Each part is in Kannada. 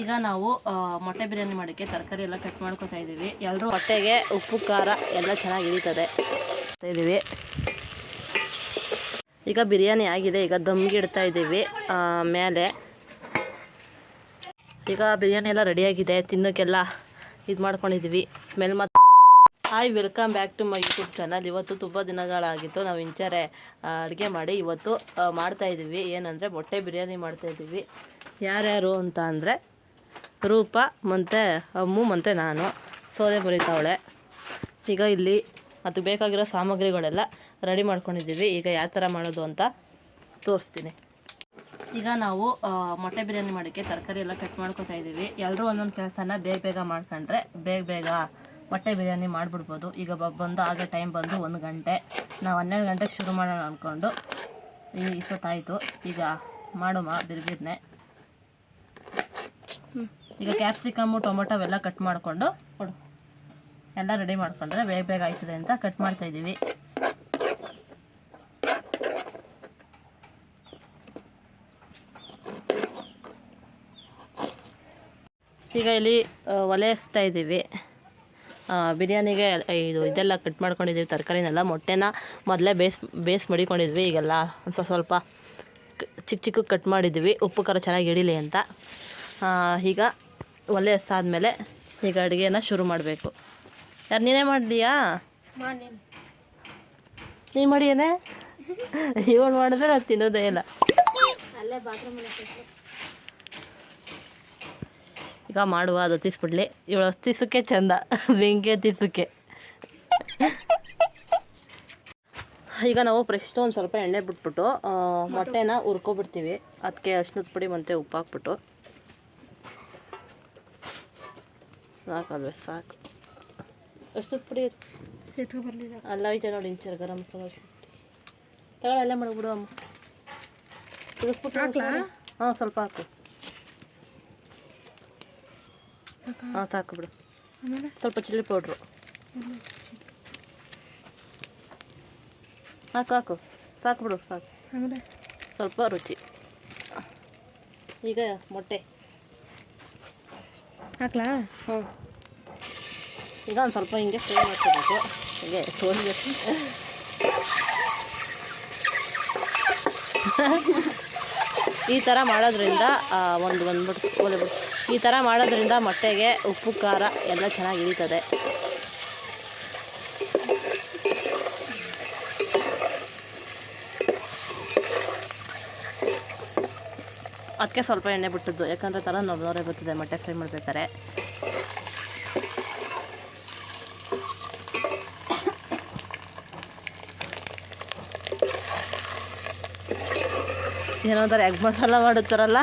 ಈಗ ನಾವು ಮೊಟ್ಟೆ ಬಿರಿಯಾನಿ ಮಾಡೋಕ್ಕೆ ತರಕಾರಿ ಎಲ್ಲ ಕಟ್ ಮಾಡ್ಕೊತಾ ಇದ್ದೀವಿ. ಎಲ್ಲರೂ ಮೊಟ್ಟೆಗೆ ಉಪ್ಪು, ಖಾರ ಎಲ್ಲ ಚೆನ್ನಾಗಿ ಇಳಿತದೆ ಇದ್ದೀವಿ. ಈಗ ಬಿರಿಯಾನಿ ಆಗಿದೆ. ಈಗ ದಮ್ಗೆ ಇಡ್ತಾ ಇದ್ದೀವಿ ಮೇಲೆ. ಈಗ ಬಿರಿಯಾನಿ ಎಲ್ಲ ರೆಡಿಯಾಗಿದೆ ತಿನ್ನೋಕ್ಕೆಲ್ಲ ಇದು ಮಾಡ್ಕೊಂಡಿದ್ದೀವಿ. ಸ್ಮೆಲ್ ಮತ್ತು hi welcome back to my YouTube channel ಇವತ್ತು ತುಂಬ ದಿನಗಳಾಗಿತ್ತು. ನಾವು ಇಂಚರೆ ಅಡುಗೆ ಮಾಡಿ ಇವತ್ತು ಮಾಡ್ತಾಯಿದ್ದೀವಿ ಏನಂದರೆ ಮೊಟ್ಟೆ ಬಿರಿಯಾನಿ ಮಾಡ್ತಾ ಇದ್ದೀವಿ. ಯಾರ್ಯಾರು ಅಂತ ಅಂದರೆ ರೂಪ ಮತ್ತು ಅಮ್ಮು ಮತ್ತು ನಾನು. ಸೋದೆ ಬರೀತಾವಳೆ ಈಗ ಇಲ್ಲಿ ಅದು ಬೇಕಾಗಿರೋ ಸಾಮಗ್ರಿಗಳೆಲ್ಲ ರೆಡಿ ಮಾಡ್ಕೊಂಡಿದ್ದೀವಿ. ಈಗ ಯಾವ ಥರ ಮಾಡೋದು ಅಂತ ತೋರಿಸ್ತೀನಿ. ಈಗ ನಾವು ಮೊಟ್ಟೆ ಬಿರಿಯಾನಿ ಮಾಡೋಕ್ಕೆ ತರಕಾರಿ ಎಲ್ಲ ಕಟ್ ಮಾಡ್ಕೊತಾ ಇದ್ದೀವಿ. ಎಲ್ಲರೂ ಒಂದೊಂದು ಕೆಲಸನ ಬೇಗ ಬೇಗ ಮಾಡ್ಕೊಂಡ್ರೆ ಬೇಗ ಬೇಗ ಮೊಟ್ಟೆ ಬಿರಿಯಾನಿ ಮಾಡಿಬಿಡ್ಬೋದು. ಈಗ ಬಂದು ಆಗ ಟೈಮ್ ಬಂದು ಒಂದು ಗಂಟೆ. ನಾವು ಹನ್ನೆರಡು ಗಂಟೆಗೆ ಶುರು ಮಾಡೋಣ ಅಂದ್ಕೊಂಡು ಈ ಇಷ್ಟೊತ್ತಾಯಿತು. ಈಗ ಮಾಡುಮ ಬಿರ್ಬಿರ್ನೆ. ಈಗ ಕ್ಯಾಪ್ಸಿಕಮ್ಮು ಟೊಮೊಟೊ ಅವೆಲ್ಲ ಕಟ್ ಮಾಡಿಕೊಂಡು ಕೊಡು. ಎಲ್ಲ ರೆಡಿ ಮಾಡ್ಕೊಂಡ್ರೆ ಬೇಗ ಬೇಗ ಆಯ್ತದೆ ಅಂತ ಕಟ್ ಮಾಡ್ತಾ ಇದ್ದೀವಿ. ಈಗ ಇಲ್ಲಿ ಒಲೆ ಹಚ್ತಾ ಇದ್ದೀವಿ. ಬಿರಿಯಾನಿಗೆ ಇದು ಇದೆಲ್ಲ ಕಟ್ ಮಾಡ್ಕೊಂಡಿದ್ದೀವಿ, ತರಕಾರಿನೆಲ್ಲ. ಮೊಟ್ಟೆನ ಮೊದಲೇ ಬೇಸ್ ಬೇಸ್ ಮಡಿಕೊಂಡಿದ್ವಿ. ಈಗೆಲ್ಲ ಒಂದು ಸ್ವಲ್ಪ ಸ್ವಲ್ಪ ಚಿಕ್ಕ ಚಿಕ್ಕ ಕಟ್ ಮಾಡಿದ್ವಿ ಉಪ್ಪು ಖಾರ ಚೆನ್ನಾಗಿ ಹಿಡೀಲಿ ಅಂತ. ಈಗ ಒಲೆ ಮೇಲೆ ಈಗ ಅಡುಗೆನ ಶುರು ಮಾಡಬೇಕು. ಯಾರು ನೀನೇ ಮಾಡಲಿಯಾ? ನೀ ಮಾಡಿಯೇನೆ? ಇವಳು ಮಾಡಿದ್ರೆ ಅದು ತಿನ್ನೋದೇ ಇಲ್ಲ. ಈಗ ಮಾಡುವ ಅದು ಹತ್ತಿಸ್ಬಿಡ್ಲಿ. ಇವಳು ಹತ್ತಿಸೋಕ್ಕೆ ಚಂದ ಬೆಂಕಿ ಹತ್ತಿಸೋಕ್ಕೆ ಈಗ ನಾವು ಫ್ರೆಶ್ ಒಂದು ಸ್ವಲ್ಪ ಎಣ್ಣೆ ಬಿಟ್ಬಿಟ್ಟು ಮೊಟ್ಟೆನ ಹುರ್ಕೊಬಿಡ್ತೀವಿ. ಅದಕ್ಕೆ ಅರ್ಶಿನದ ಪುಡಿ ಮತ್ತು ಉಪ್ಪು ಹಾಕ್ಬಿಟ್ಟು ಸಾಕಲ್ವೇ ಸಾಕು ಎಷ್ಟು ಪುಡಿ ಅಲ್ಲ ಐತೆ ನೋಡಿ ಇಂಚರ್ ಗರಂ ಮಸಾಲ ಶುಂಠಿ ತಗೊಳ್ಳಲ್ಲ ಮಾಡಿಬಿಡು ಅಮ್ಮ ಹಾಂ ಸ್ವಲ್ಪ ಹಾಕು ಹಾಂ ಸಾಕು ಬಿಡು ಸ್ವಲ್ಪ ಚಿಲ್ಲಿ ಪೌಡ್ರು ಹಾಕು ಹಾಕು ಸಾಕು ಬಿಡು ಸಾಕು ಸ್ವಲ್ಪ ರುಚಿ ಈಗ ಮೊಟ್ಟೆ ಹಾಕ್ಲಾ? ಹ್ಞೂ. ಈಗ ಒಂದು ಸ್ವಲ್ಪ ಹಿಂಗೆ ಫ್ರೈ ಮಾಡ್ಕೋಬೇಕು. ಹೀಗೆ ತೋರಿಸ್ಬೇಕು ಈ ಥರ ಮಾಡೋದ್ರಿಂದ ಒಂದು ಬಂದ್ಬಿಟ್ಟು ಈ ಥರ ಮಾಡೋದ್ರಿಂದ ಮೊಟ್ಟೆಗೆ ಉಪ್ಪು, ಖಾರ ಎಲ್ಲ ಚೆನ್ನಾಗಿ ಇಳಿತದೆ. ಅದಕ್ಕೆ ಸ್ವಲ್ಪ ಎಣ್ಣೆ ಬಿಟ್ಟಿದ್ದು. ಯಾಕಂದರೆ ಥರ ನೋಡಿ ನೋರೇ ಬರ್ತದೆ ಮೊಟ್ಟೆ ಫ್ರೈ ಮಾಡ್ಬೇಕಾರೆ ಏನೋ ಒಂಥರ ಎಗ್ ಮಸಾಲ ಮಾಡುತ್ತಾರಲ್ಲ?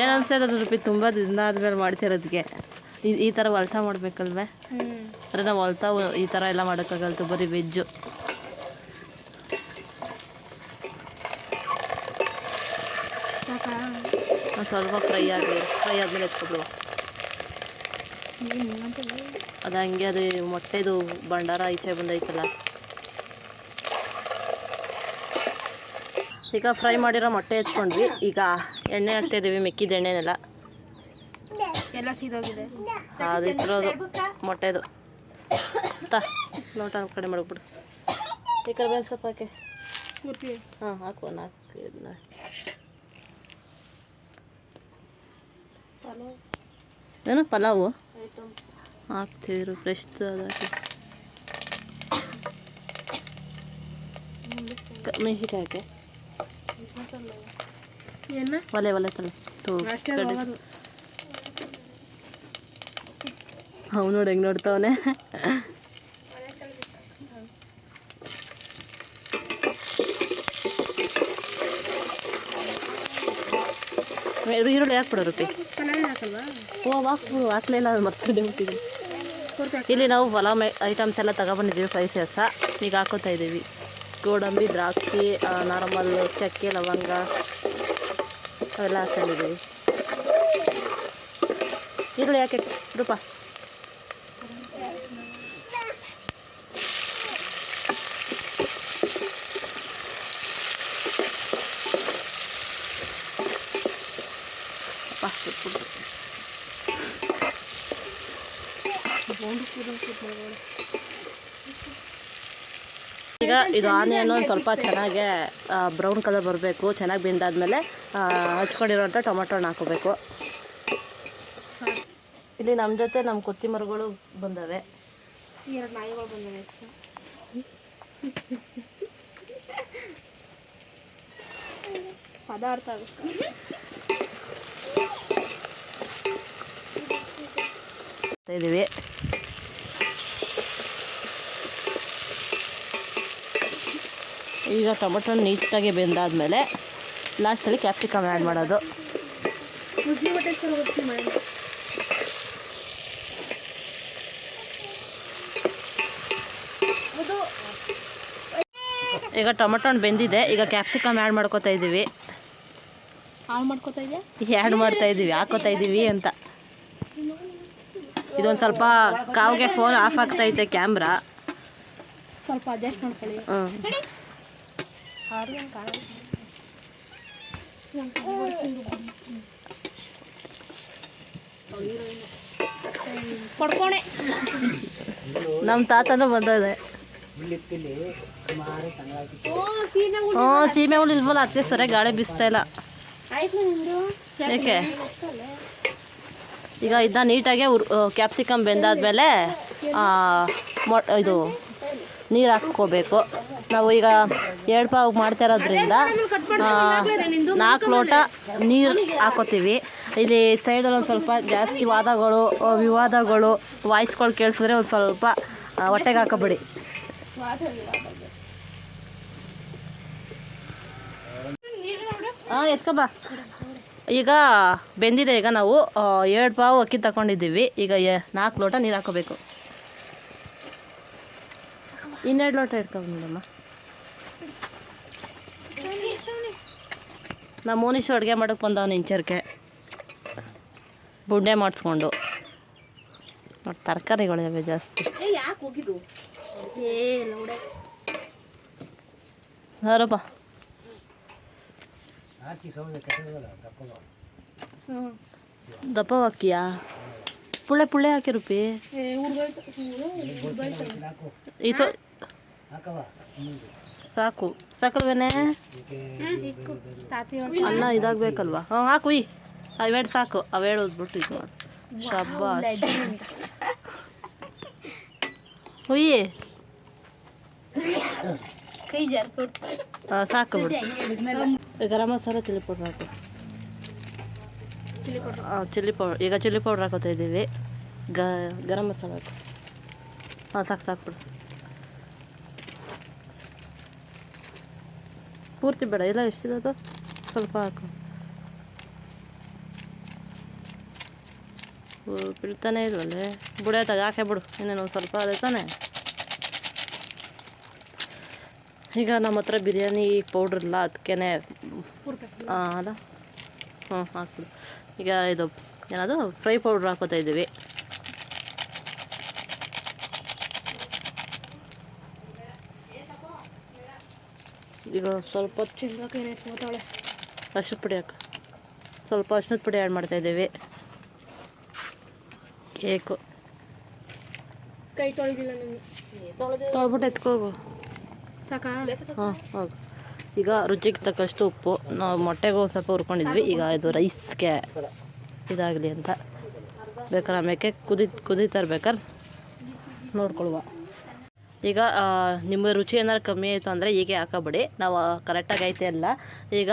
ಏನು ಅದ್ರ ರುಪಿ ತುಂಬ ದಿನ ಆದ್ಮೇಲೆ ಮಾಡ್ತಿರೋದಕ್ಕೆ ಈ ಈ ಥರ ಹೊಲ್ತಾ ಮಾಡ್ಬೇಕಲ್ವೇ? ಅಂದರೆ ನಾವು ಹೊಲ್ತಾ ಈ ಥರ ಎಲ್ಲ ಮಾಡೋಕ್ಕಾಗಲ್ತು ಬರೀ ವೆಜ್ಜು ಸ್ವಲ್ಪ ಫ್ರೈ ಆಗಲಿ ಫ್ರೈ ಆದಮೇಲೆ ಎತ್ಕೊಬಿಡು. ಅದು ಹಂಗೆ ಅದು ಮೊಟ್ಟೆದು ಭಂಡಾರ ಈಚೆ ಬಂದೈತಲ್ಲ. ಈಗ ಫ್ರೈ ಮಾಡಿರೋ ಮೊಟ್ಟೆ ಎತ್ಕೊಂಡ್ವಿ. ಈಗ ಎಣ್ಣೆ ಹಾಕ್ತಾ ಇದೀವಿ ಮೆಕ್ಕಿದ ಎಣ್ಣೆನೆಲ್ಲ. ಎಲ್ಲ ಸೀದೋಗಿದೆ. ಅದು ಇಟ್ಟಿರೋದು ಮೊಟ್ಟೆದು. ತಾ ನೋಟ ಕಡೆ ಮಾಡ್ಬಿಡು. ಈ ಕಡೆ ಸೊಪ್ಪು ಹಾಕಿ. ಹಾಂ ಹಾಕು ನಾಲ್ಕು. ಏನು ಪಲಾವು? ಹಾಕ್ತೀವಿ ಫ್ರೆಶ್ ಏನ? ಒಲೆ ಒಲೆ ತಲೆ. ಅವ್ ನೋಡಿ ಹೆಂಗೆ ನೋಡ್ತಾವನೆ. ಈರುಳ್ಳಿ ಹಾಕ್ಬಿಡು ರೊಟ್ಟಿ ಓ ಹಾಕ್ಬಿಡು ಹಾಕ್ಲಿಲ್ಲ ಮರ್ತೇ ಬಿಟ್ಟಿದ್ವಿ ಇಲ್ಲಿ ನಾವು ಹೊಲ ಮೈ ಐಟಮ್ಸ್ ಎಲ್ಲ ತಗೊಬಂದಿದ್ದೀವಿ ಸ್ಪೈಸಸ್ ಈಗ ಹಾಕೋತಾ ಇದ್ದೀವಿ. ಗೋಡಂಬಿ, ದ್ರಾಕ್ಷಿ ನಾರ್ಮಲ್ ಚಕ್ಕೆ, ಲವಂಗ. ಅವೆಲ್ಲ ಹಾಕೊಂಡಿದ್ದೀವಿ. ಈರುಳ್ಳಿ ಯಾಕೆ ರೂಪ. ಈಗ ಇದು ಆನಿಯನ್ ಒಂದು ಸ್ವಲ್ಪ ಚೆನ್ನಾಗೆ ಬ್ರೌನ್ ಕಲರ್ ಬರಬೇಕು ಚೆನ್ನಾಗಿ ಬೆಂದಾದ್ಮೇಲೆ ಹಚ್ಕೊಂಡಿರೋಂಥ ಟೊಮೆಟೊ ಹಣ್ಣು ಹಾಕೋಬೇಕು ಇಲ್ಲಿ ನಮ್ಮ ಜೊತೆ ನಮ್ಮ ಕೊತ್ತಿ ಮರಗಳು ಬಂದವೆ. ಎರಡು ನಾಯಿಗಳು ಬಂದಿವೆ ಪದಾರ್ಥ ಆಗುತ್ತೆ. ಇದ್ದೀವಿ. ಈಗ ಟೊಮೆಟೊ ನೀಟಾಗಿ ಬೆಂದಾದಮೇಲೆ ಲಾಸ್ಟಲ್ಲಿ ಕ್ಯಾಪ್ಸಿಕಮ್ ಆ್ಯಡ್ ಮಾಡೋದು. ಈಗ ಟೊಮೆಟೊ ಹಣ್ಣು ಬೆಂದಿದೆ ಈಗ ಕ್ಯಾಪ್ಸಿಕಮ್ ಆ್ಯಡ್ ಮಾಡ್ಕೋತಾ ಇದ್ದೀವಿ. ಆ್ಯಡ್ ಮಾಡ್ತಾ ಇದ್ದೀವಿ ಹಾಕೋತಾ ಇದ್ದೀವಿ ಅಂತ. ಇದೊಂದು ಸ್ವಲ್ಪ ಕಾವ್ಗೆ ಫೋನ್ ಆಫ್ ಆಗ್ತೈತೆ ಕ್ಯಾಮ್ರಾ. ಸ್ವಲ್ಪ ಅಡ್ಜಸ್ಟ್ ಮಾಡ್ಕೊಳ್ಳಿ ಹ್ಞೂ ಪಡ್ಕೋಣೆ ನಮ್ಮ ತಾತನೂ ಬಂದದೆ ಹ್ಞೂ ಸೀಮೆ ಹುಳು ಇಲ್ವಲ್ಲ ಅದಕ್ಕೆ ಸರಿಯಾಗಿ ಗಾಳಿ ಬೀಸ್ತಾ ಇಲ್ಲ. ಏಕೆ ನಿಂದು? ಯಾಕೆ ಈಗ ಇದನ್ನ ನೀಟಾಗೆ ಉರ್ ಕ್ಯಾಪ್ಸಿಕಮ್ ಬೆಂದಾದ್ಮೇಲೆ ಇದು ನೀರು ಹಾಕ್ಕೋಬೇಕು. ನಾವು ಈಗ ಎರಡು ಪಾವು ಮಾಡ್ತಾ ಇರೋದ್ರಿಂದ ನಾಲ್ಕು ಲೋಟ ನೀರು ಹಾಕೋತೀವಿ. ಇಲ್ಲಿ ಸೈಡಲ್ಲಿ ಒಂದು ಸ್ವಲ್ಪ ಜಾಸ್ತಿ ವಾದಗಳು ವಿವಾದಗಳು ವಾಯ್ಸ್ಗಳು ಕೇಳಿಸಿದ್ರೆ ಒಂದು ಸ್ವಲ್ಪ ಹೊಟ್ಟೆಗೆ ಹಾಕೋಬೇಡಿ. ಹಾಂ ಎತ್ಕೊಬಾ ಈಗ ಬೆಂದಿದೆ ಈಗ ನಾವು ಎರಡು ಪಾವು ಅಕ್ಕಿ ತಗೊಂಡಿದ್ದೀವಿ ಈಗ ನಾಲ್ಕು ಲೋಟ ನೀರು ಹಾಕೋಬೇಕು. ಇನ್ನೆರಡು ಲೋಟ ಇಟ್ಕೊಂಡು ಮೇಡಮ್ಮ ನಮ್ಮ ಮೋನಿಶು ಅಡುಗೆ ಮಾಡೋಕ್ಕೆ ಬಂದವನು ಇಂಚರ್ಕೆ ಬುಡ್ಡೆ ಮಾಡಿಸ್ಕೊಂಡು. ನೋಡಿ ತರಕಾರಿಗಳಿವೆ ಜಾಸ್ತಿ. ಯಾಕೆ ಹೋಗಿದ್ದು? ಏ ಲೌಡೆ ಯಾರಪ್ಪ ಹ್ಞೂ ದಪ್ಪ ಹಾಕಿಯಾ? ಪುಳ್ಳೆ ಪುಳ್ಳೆ ಹಾಕಿ ರೂಪಿ. ಏ ಹುಡ್ಗೋಯ್ತು ಹುಡ್ಗೋಯ್ತು ಇದು ಸಾಕು ಸಾಕಲ್ವೇನೆ ಇಕ್ಕು ತಾತಿ ಅನ್ನ ಇದಾಗಬೇಕಲ್ವಾ ಹ್ಞೂ ಹಾಕು ಈ ಅವೆರಡು ಸಾಕು ಅವೆರಡು ಓದ್ಬಿಟ್ಟು ಇದು ಮಾಡು ಶಬ್ಬಾಸ್ ಹುಯ್ಯಿ ಕೈ ಜಾರ್ಕೊಟ್ಟು ಹಾಂ ಸಾಕು ಬಿಡು ಗರಂ ಮಸಾಲ ಚಿಲ್ಲಿ ಪೌಡ್ರ್ ಹಾಕು ಹಾಂ ಚಿಲ್ಲಿ ಪೌಡ್ರ್ ಈಗ ಚಿಲ್ಲಿ ಪೌಡ್ರ್ ಹಾಕೋತಾ ಇದ್ದೀವಿ ಗ ಗರಂ ಮಸಾಲ ಹಾಕು ಹಾಂ ಸಾಕು ಸಾಕು ಬಿಡು ಪೂರ್ತಿ ಬೇಡ. ಎಲ್ಲ ಎಷ್ಟಿದೆ ಅದು ಸ್ವಲ್ಪ ಹಾಕು. ಓ, ಬೀಳ್ತಾನೆ ಬುಡ ಬುಡಾಯ್ತಾಗ ಹಾಕೆ ಬಿಡು. ಇನ್ನೇನು ಒಂದು ಸ್ವಲ್ಪ ಅದೇ ತಾನೆ? ಈಗ ನಮ್ಮ ಹತ್ರ ಬಿರಿಯಾನಿ ಪೌಡ್ರ್ ಇಲ್ಲ ಅದಕ್ಕೇ ಅಲ್ಲ ಹ್ಞೂ ಹಾಕ್ಬಿಡು. ಈಗ ಇದು ಏನದು? ಫ್ರೈ ಪೌಡ್ರ್ ಹಾಕೋತಾ ಇದ್ದೀವಿ ಈಗ ಸ್ವಲ್ಪ ಚಿಂಗಕ್ಕೆ ಏನೈತೆ ಮಾತಾಳೆ ಅರ್ಶಿನ ಪುಡಿ ಹಾಕ. ಸ್ವಲ್ಪ ಅರ್ಶಿನದ ಪುಡಿ ಆ್ಯಡ್ ಮಾಡ್ತಾ ಇದ್ದೀವಿ. ಕೇಕು. ಕೈ ತೊಳೆದಿಲ್ಲ ನಿಮ್ಗೆ ತೊಳೆದು ತೊಳ್ಬಿಟ್ಟು ಎತ್ಕೋಗು ಸಾಕಾ? ಹಾಂ ಹೋಗು. ಈಗ ರುಚಿಗೆ ತಕ್ಕಷ್ಟು ಉಪ್ಪು. ನಾವು ಮೊಟ್ಟೆಗೆ ಒಂದು ಸ್ವಲ್ಪ ಹುರ್ಕೊಂಡಿದ್ವಿ. ಈಗ ಇದು ರೈಸ್ಗೆ ಇದಾಗಲಿ ಅಂತ. ಬೇಕಾರೆ ಆಮೇಲೆ ಕುದಿ ಕುದೀತಾ ಇರ್ಬೇಕಾರೆ ನೋಡ್ಕೊಳ್ವ. ಈಗ ನಿಮ್ಮ ರುಚಿ ಏನಾರು ಕಮ್ಮಿ ಆಯಿತು ಅಂದರೆ ಹೀಗೆ ಹಾಕೋಬೇಡಿ. ನಾವು ಕರೆಕ್ಟಾಗಿ ಐತೆ ಅಲ್ಲ. ಈಗ,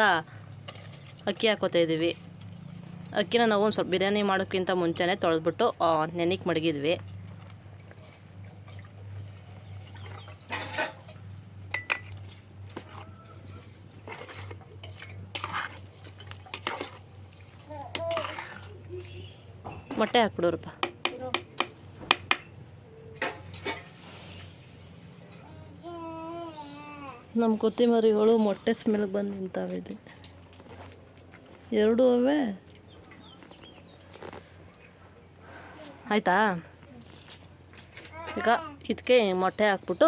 ಅಕ್ಕಿ ಹಾಕೋತಾ ಇದ್ದೀವಿ. ಅಕ್ಕಿನ ನಾವು ಒಂದು ಸ್ವಲ್ಪ ಬಿರಿಯಾನಿ ಮಾಡೋಕ್ಕಿಂತ ಮುಂಚೆನೇ ತೊಳೆದ್ಬಿಟ್ಟು ನೆನೆಗೆ ಮಡಗಿದ್ವಿ. ಮೊಟ್ಟೆ ಹಾಕ್ಬಿಡೋರಪ್ಪ. ನಮ್ಮ ಕೊತ್ತಿಮರಿಗಳು ಮೊಟ್ಟೆ ಸ್ಮೆಲ್ಗೆ ಬಂದು ನಿಂತಾವಿದೆ ಎರಡು ಅವೇ? ಆಯಿತಾ? ಈಗ ಇದಕ್ಕೆ ಮೊಟ್ಟೆ ಹಾಕ್ಬಿಟ್ಟು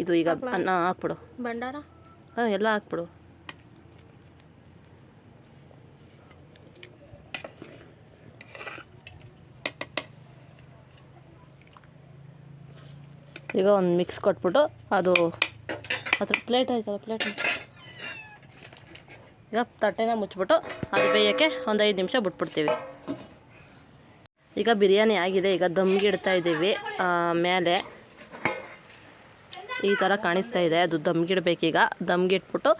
ಇದು ಈಗ ಅನ್ನ ಹಾಕ್ಬಿಡು. ಭಂಡಾರ? ಹಾಂ ಎಲ್ಲ ಹಾಕ್ಬಿಡು. ಈಗ ಒಂದು ಮಿಕ್ಸ್ ಕೊಟ್ಬಿಟ್ಟು ಅದು ಅದ್ರ ಪ್ಲೇಟ್ ಆಯ್ತಲ್ಲ ಪ್ಲೇಟ್ ಈಗ ತಟ್ಟೆನ ಮುಚ್ಚಿಬಿಟ್ಟು ಅದು ಬೇಯೋಕ್ಕೆ ಒಂದು ಐದು ನಿಮಿಷ ಬಿಟ್ಬಿಡ್ತೀವಿ. ಈಗ ಬಿರಿಯಾನಿ ಆಗಿದೆ, ಈಗ ದಮ್ಗೆ ಇಡ್ತಾ ಇದ್ದೀವಿ ಮೇಲೆ. ಈ ಥರ ಕಾಣಿಸ್ತಾ ಇದೆ, ಅದು ದಮ್ಗಿಡ್ಬೇಕೀಗ ದಮ್ಗಿಟ್ಬಿಟ್ಟು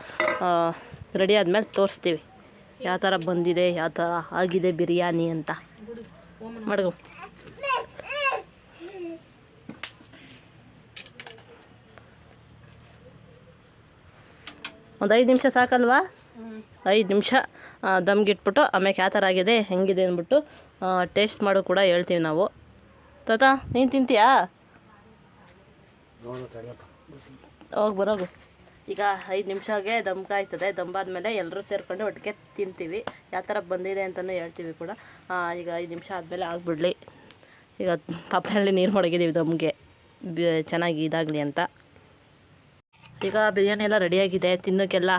ರೆಡಿ ಆದಮೇಲೆ ತೋರಿಸ್ತೀವಿ. ಯಾವ ಥರ ಬಂದಿದೆ, ಯಾವ ಥರ ಆಗಿದೆ ಬಿರಿಯಾನಿ ಅಂತ. ಮಡಗು ಒಂದು ಐದು ನಿಮಿಷ ಸಾಕಲ್ವಾ? ಐದು ನಿಮಿಷ. ದಮ್ಗಿಟ್ಬಿಟ್ಟು ಆಮೇಲೆ ಯಾವ ಥರ ಆಗಿದೆ ಹೆಂಗಿದೆ ಅಂದ್ಬಿಟ್ಟು ಟೇಸ್ಟ್ ಮಾಡೋ ಕೂಡ ಹೇಳ್ತೀವಿ ನಾವು. ತಾತ ನೀನು ತಿಂತೀಯಾ? ಹೋಗಿ ಬರೋಗು. ಈಗ ಐದು ನಿಮಿಷಗೆ ದಮ್ ಕಾಯ್ತದೆ. ದಮ್ಮಾದ್ಮೇಲೆ ಎಲ್ಲರೂ ಸೇರ್ಕೊಂಡು ಒಟ್ಟಿಗೆ ತಿಂತೀವಿ. ಯಾವ ಥರ ಬಂದಿದೆ ಅಂತಲೂ ಹೇಳ್ತೀವಿ ಕೂಡ. ಈಗ ಐದು ನಿಮಿಷ ಆದಮೇಲೆ ಆಗಿಬಿಡ್ಲಿ. ಈಗ ತಪ್ಪಲ್ಲಿ ನೀರು ಮಡಗಿದ್ದೀವಿ ದಮ್ಗೆ. ಬಿ ಚೆನ್ನಾಗಿ ಇದಾಗಲಿ ಅಂತ. ಈಗ ಬಿರಿಯಾನಿ ಎಲ್ಲ ರೆಡಿಯಾಗಿದೆ ತಿನ್ನೋಕ್ಕೆಲ್ಲ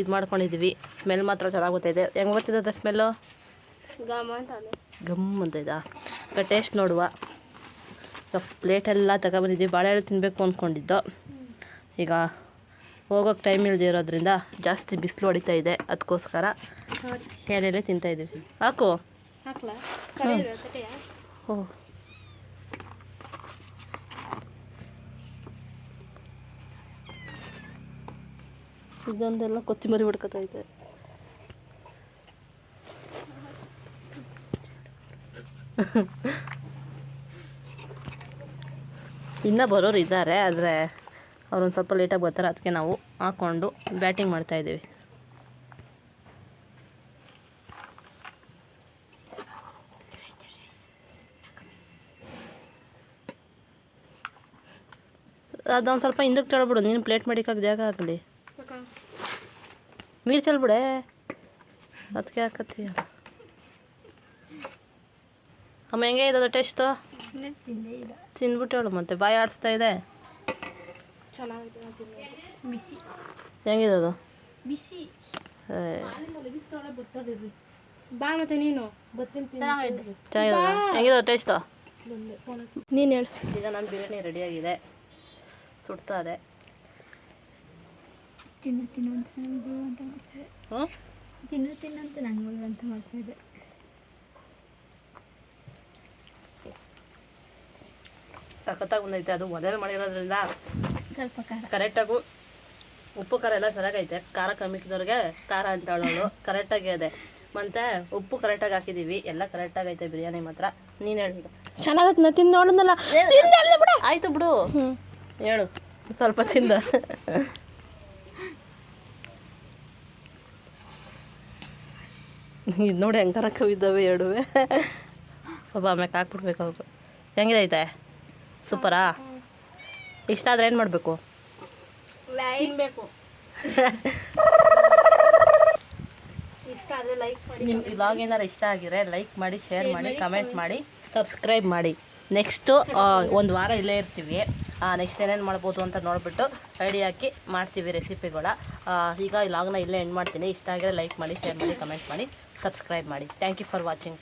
ಇದು ಮಾಡ್ಕೊಂಡಿದ್ವಿ. ಸ್ಮೆಲ್ ಮಾತ್ರ ಚೆನ್ನಾಗಿ ಗೊತ್ತಿದೆ ಹೆಂಗೆ ಬರ್ತಿದೆ ಸ್ಮೆಲ್ಲು ಗಾಮ ಅಂತ ಇದಾ? ಈಗ ಟೇಸ್ಟ್ ನೋಡುವ. ಈಗ ಪ್ಲೇಟೆಲ್ಲ ತಗೊಬಂದಿದ್ವಿ. ಬಾಳೆಹಣ್ಣು ತಿನ್ನಬೇಕು ಅಂದ್ಕೊಂಡಿದ್ದು ಈಗ ಹೋಗೋಕ್ಕೆ ಟೈಮ್ ಇಲ್ಲದೆ ಇರೋದ್ರಿಂದ ಜಾಸ್ತಿ ಬಿಸಿಲು ಹೊಡಿತಾ ಇದೆ. ಅದಕ್ಕೋಸ್ಕರ ಎಲೆಲೆ ತಿಂತಾಯಿದ್ದೀವಿ ಹಾಕು. ಹಾಕ್ಲಾ? ಕಡೆ ಇದೊಂದೆಲ್ಲ ಕೊತ್ತಿಮರಿ ಹೊಡ್ಕೊತಾ ಇದೆ ಇನ್ನೂ ಬರೋರು ಇದ್ದಾರೆ, ಆದರೆ ಅವ್ರೊಂದು ಸ್ವಲ್ಪ ಲೇಟಾಗಿ ಬರ್ತಾರೆ ಅದಕ್ಕೆ ನಾವು ಹಾಕ್ಕೊಂಡು ಬ್ಯಾಟಿಂಗ್ ಮಾಡ್ತಾಯಿದ್ದೀವಿ ಅದೊಂದು ಸ್ವಲ್ಪ ಹಿಂದಕ್ಕೆ ತಳ್ಬಿಡು, ನೀನು ಪ್ಲೇಟ್ ಮಾಡಿಕ್ಕಾಗ ಜಾಗ ಆಗಲಿ? ನೀರು ಚೆಲ್ಬಿಡೆ. ಅದಕ್ಕೆ ಹಾಕತ್ತೀಯ ಅಮ್ಮ ಹೆಂಗೆ ಇದೆ ಟೇಸ್ಟು? ತಿನ್ಬಿಟ್ಟೇಳು ತಿಂದೇ ಇಲ್ಲ ತಿಂದ್ಬಿಟ್ಟು ಹೇಳು ಮತ್ತೆ ಬಾಯಿ ಆಡಿಸ್ತಾ ಇದೆ? ಹೆಂಗಿದೆ ಅದು ಬಿಸಿ ಬಾ ಮತ್ತೆ ನೀನು. ಹೆಂಗಿದೆ ಟೇಸ್ಟು? ನೀನು ಹೇಳು. ಈಗ ನನ್ನ ಬಿರಿಯಾನಿ ರೆಡಿಯಾಗಿದೆ. ಸುಡ್ತಾ ಇದೆ. ತಿನ್ನು ತಿನ್ನು ಅಂತ ನನಗೆ ಅಂತ ಮಾಡ್ತಾಯಿದ್ದೆ ಹ್ಞೂ ತಿನ್ನು ತಿನ್ನು ಅಂತ ನನಗೆ ಅಂತ ಮಾಡ್ತಾಯಿದ್ದೆ ಸಖತ್ತಾಗಿ ಬಂದೈತೆ ಅದು ಮೊದಲು ಮಾಡಿರೋದ್ರಿಂದ ಸ್ವಲ್ಪ ಖಾರ. ಕರೆಕ್ಟಾಗೂ ಉಪ್ಪು ಖಾರ ಎಲ್ಲ ಚೆನ್ನಾಗೈತೆ. ಖಾರ ಕಮ್ಮಿ ಇದ್ದವ್ರಿಗೆ ಖಾರ ಅಂತ ಹೇಳೋನು ಕರೆಕ್ಟಾಗಿ ಇದೆ ಮತ್ತೆ ಉಪ್ಪು ಕರೆಕ್ಟಾಗಿ ಹಾಕಿದ್ದೀವಿ ಎಲ್ಲ ಕರೆಕ್ಟಾಗೈತೆ ಬಿರಿಯಾನಿ ಮಾತ್ರ. ನೀನು ಹೇಳಿ ಚೆನ್ನಾಗತ್ ಚೆನ್ನಾಗತ್ತೆ ನಾ ತಿಂದು ನೋಡಿದ್ನಲ್ಲ. ಆಯಿತು ಬಿಡು. ಹೇಳು. ಸ್ವಲ್ಪ ತಿಂದ. ಇದು ನೋಡಿ ಹೆಂಗಾರ ಕವಿದ್ದಾವೆ ಎರಡುವೆ. ಒಬ್ಬ ಆಮ್ಯಾಕೆ ಹಾಕ್ಬಿಡ್ಬೇಕು ಅವ್ರು ಹೆಂಗಿದೆ ಐತೆ? ಸೂಪರಾ ಇಷ್ಟ ಆದರೆ ಏನು ಮಾಡಬೇಕು? ಬೇಕು. ಇಷ್ಟ ಆದರೆ ಲೈಕ್ ಮಾಡಿ. ನಿಮ್ಮ ಇವಾಗ ಏನಾರು ಇಷ್ಟ ಆಗಿದ್ರೆ ಲೈಕ್ ಮಾಡಿ ಶೇರ್ ಮಾಡಿ ಕಮೆಂಟ್ ಮಾಡಿ ಸಬ್ಸ್ಕ್ರೈಬ್ ಮಾಡಿ. ನೆಕ್ಸ್ಟು ಒಂದು ವಾರ ಇಲ್ಲೇ ಇರ್ತೀವಿ. ನೆಕ್ಸ್ಟ್ ಏನೇನು ಮಾಡ್ಬೋದು ಅಂತ ನೋಡಿಬಿಟ್ಟು ಐಡಿಯಾ ಹಾಕಿ ಮಾಡ್ತೀವಿ ರೆಸಿಪಿಗಳ ಈಗ ಈ ಲಾಗ್ನ ಇಲ್ಲೇ ಎಂಡ್ ಮಾಡ್ತೀನಿ. ಇಷ್ಟ ಆಗಿದ್ರೆ ಲೈಕ್ ಮಾಡಿ ಶೇರ್ ಮಾಡಿ ಕಮೆಂಟ್ ಮಾಡಿ. ಸಬ್ಸ್ಕ್ರೈಬ್ ಮಾಡಿ. Thank you for watching